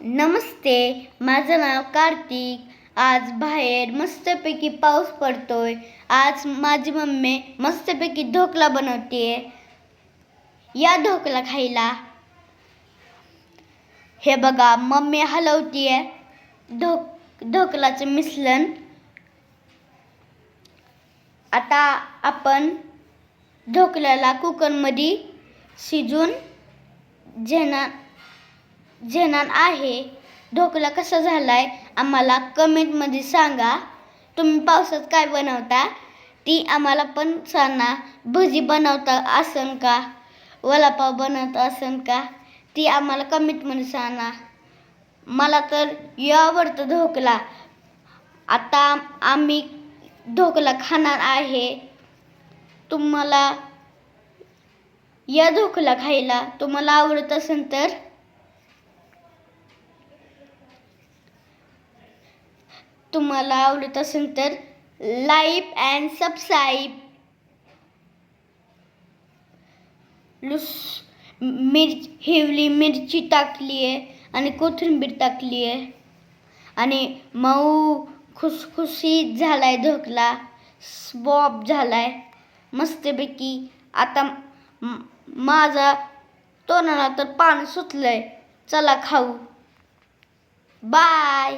नमस्ते माझं नाव कार्तिक. आज बाहेर मस्तपैकी पाऊस पडतोय. आज माझी मम्मी मस्तपैकी ढोकला बनवते या ढोकला खायला. हे बघा मम्मी हलवतीये ढोक ढोकलाचं मिसलन आता आपण ढोकल्याला कुकरमध्ये शिजून घेणार घेणार आहे. ढोकला कसा झाला आहे आम्हाला कमेंटमध्ये सांगा. तुम्ही पावसात काय बनवता? ती आम्हाला पण सांगा. भजी बनवता असन का? वडापाव बनवता असन का? ती आम्हाला कमेंटमध्ये सांगा. मला तर आवडतं ढोकला. आता आम्ही ढोकला खाणार आहे. तुम्हाला या ढोकला खायला तुम्हाला आवडत असेल तर? तुम्हाला आवडत असेल तर लाईक अँड सबस्क्राईब. लुस मिरच हिवली मिरची टाकली आहे आणि कोथिंबीर टाकली आहे. आणि मऊ खुसखुशीत आहे ढोकला. बॉब झालाय. मस्तपैकी आता माझा तोंडाला तर पाणी सुचलं आहे चला खाऊ. बाय